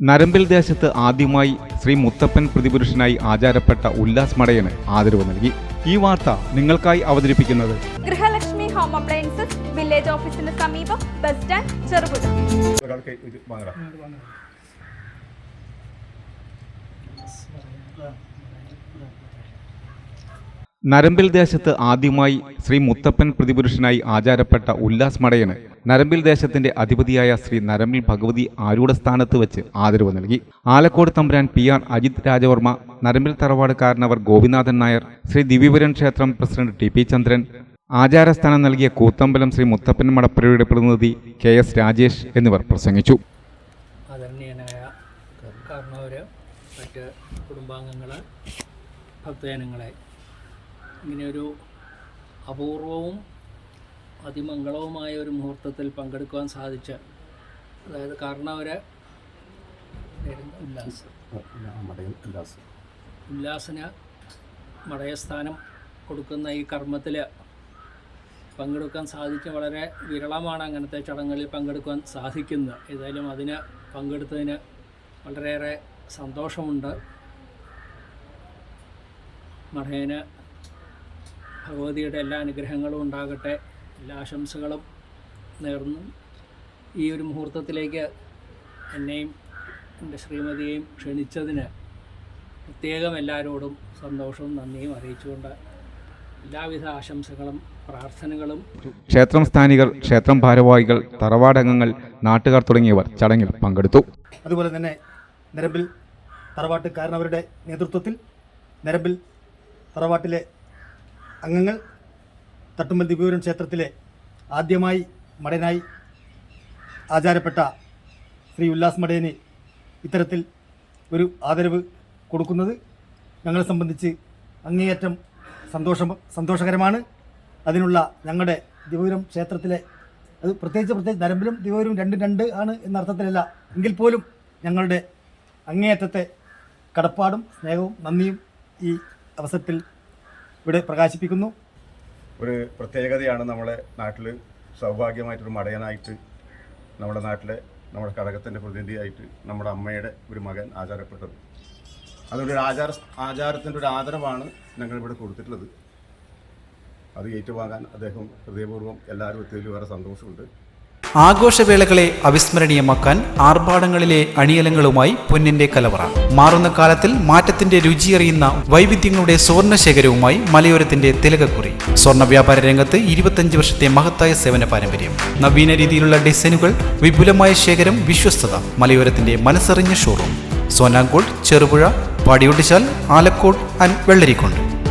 നരമ്പിൽ ദേശത്ത് ആദ്യമായി ശ്രീ മുത്തപ്പൻ പ്രതിപുരുഷനായി ആചാരപ്പെട്ട ഉല്ലാസ് മടയന് ആദരവ് നൽകി. ഈ വാർത്ത നിങ്ങൾക്കായി അവതരിപ്പിക്കുന്നത് ഗൃഹലക്ഷ്മി ഹോം അപ്ലയൻസസ് വില്ലേജ് ഓഫീസിന് സമീപം ബസ് സ്റ്റാൻഡ് ചെറുപുഴ. നരമ്പിൽ ദേശത്ത് ആദ്യമായി ശ്രീ മുത്തപ്പൻ പ്രതിപുരുഷനായി ആചാരപ്പെട്ട ഉല്ലാസ് മടയന് നരമ്പിൽ ദേശത്തിന്റെ അധിപതിയായ ശ്രീ നരമ്പിൽ ഭഗവതി ആരൂഢ സ്ഥാനത്ത് വെച്ച് ആദരവ് നൽകി? ആലക്കോട് തമ്പുരാൻ പി ആർ അജിത് രാജവർമ്മ നരമ്പിൽ തറവാടുകാരനവർ ഗോപിനാഥൻ നായർ ശ്രീ ദിവ്യപുരൻ ക്ഷേത്രം പ്രസിഡന്റ് ടി പി ചന്ദ്രൻ ആചാരസ്ഥാനം നൽകിയ കൂത്തമ്പലം ശ്രീ മുത്തപ്പൻ മടപ്പുരയുടെ പ്രതിനിധി കെ എസ് രാജേഷ് എന്നിവർ പ്രസംഗിച്ചു. മറ്റ് ഭക്തജനങ്ങളെ ഇങ്ങനെയൊരു അപൂർവവും അതിമംഗളവുമായ ഒരു മുഹൂർത്തത്തിൽ പങ്കെടുക്കുവാൻ സാധിച്ച അതായത് കാരണം ഉല്ലാസ്. ഉല്ലാസിന് മടയസ്ഥാനം കൊടുക്കുന്ന ഈ കർമ്മത്തിൽ പങ്കെടുക്കാൻ സാധിച്ച വളരെ വിരളമാണ് അങ്ങനത്തെ ചടങ്ങുകളിൽ പങ്കെടുക്കാൻ സാധിക്കുന്നത്. ഏതായാലും അതിന് പങ്കെടുത്തതിന് വളരെയേറെ സന്തോഷമുണ്ട്. മഠേന ഭഗവതിയുടെ എല്ലാ അനുഗ്രഹങ്ങളും ഉണ്ടാകട്ടെ. എല്ലാ ആശംസകളും നേർന്നു. ഈ ഒരു മുഹൂർത്തത്തിലേക്ക് എന്നെയും എന്റെ ശ്രീമതിയെയും ക്ഷണിച്ചതിന് പ്രത്യേകം എല്ലാവരോടും സന്തോഷവും നന്ദിയും അറിയിച്ചുകൊണ്ട് എല്ലാവിധ ആശംസകളും പ്രാർത്ഥനകളും. ക്ഷേത്രം സ്ഥാനികർ ക്ഷേത്രം ഭാരവാഹികൾ തറവാടംഗങ്ങൾ നാട്ടുകാർ തുടങ്ങിയവർ ചടങ്ങിൽ പങ്കെടുത്തു. അതുപോലെ തന്നെ നിരമ്പിൽ തറവാട്ടുകാരനവരുടെ നേതൃത്വത്തിൽ നിരമ്പിൽ തറവാട്ടിലെ അംഗങ്ങൾ തട്ടുമ്പൽ ദിവ്യൂരൻ ക്ഷേത്രത്തിലെ ആദ്യമായി മടനായി ആചാരപ്പെട്ട ശ്രീ ഉല്ലാസ് മടയന് ഇത്തരത്തിൽ ഒരു ആദരവ് കൊടുക്കുന്നത് ഞങ്ങളെ സംബന്ധിച്ച് അങ്ങേയറ്റം സന്തോഷം സന്തോഷകരമാണ്. അതിനുള്ള ഞങ്ങളുടെ ദിവപുരം ക്ഷേത്രത്തിലെ അത് പ്രത്യേകിച്ച് പ്രത്യേകിച്ച് നരമ്പിലും ദിവപുരം രണ്ട് രണ്ട് ആണ് എന്നർത്ഥത്തിലല്ല എങ്കിൽ പോലും ഞങ്ങളുടെ അങ്ങേയറ്റത്തെ കടപ്പാടും സ്നേഹവും നന്ദിയും ഈ അവസരത്തിൽ ഇവിടെ പ്രകാശിപ്പിക്കുന്നു. ഒരു പ്രത്യേകതയാണ് നമ്മളെ നാട്ടിൽ സൗഭാഗ്യമായിട്ടൊരു മടയനായിട്ട് നമ്മുടെ നാട്ടിലെ നമ്മുടെ കടകത്തിന്റെ പ്രതിനിധിയായിട്ട് നമ്മുടെ അമ്മയുടെ ഒരു മകൻ ആചാരപ്പെട്ടത്. അതുകൊണ്ട് ഒരു ആചാര ആചാരത്തിന്റെ ഒരു ആദരവാണ് ഞങ്ങളിവിടെ കൊടുത്തിട്ടുള്ളത്. അത് ഏറ്റുവാങ്ങാൻ അദ്ദേഹം ഹൃദയപൂർവം എല്ലാവരും എത്തിയതിൽ വേറെ സന്തോഷമുണ്ട്. ആഘോഷവേളകളെ അവിസ്മരണീയമാക്കാൻ ആർഭാടങ്ങളിലെ അണിയലങ്ങളുമായി പൊന്നിന്റെ കലവറ. മാറുന്ന കാലത്തിൽ മാറ്റത്തിന്റെ രുചിയറിയുന്ന വൈവിധ്യങ്ങളുടെ സ്വർണശേഖരവുമായി മലയോരത്തിന്റെ തിലകക്കുറി. സ്വർണ വ്യാപാര രംഗത്ത് ഇരുപത്തഞ്ച് വർഷത്തെ മഹത്തായ സേവന പാരമ്പര്യം. നവീന രീതിയിലുള്ള ഡിസൈനുകൾ വിപുലമായ ശേഖരം വിശ്വസ്തത മലയോരത്തിന്റെ മനസ്സറിഞ്ഞ ഷോറൂം സോനാങ്കോട് ചെറുപുഴ പാടിയൊട്ടിച്ചാൽ ആലക്കോട് ആൻഡ് വെള്ളരിക്കോണ്ട്.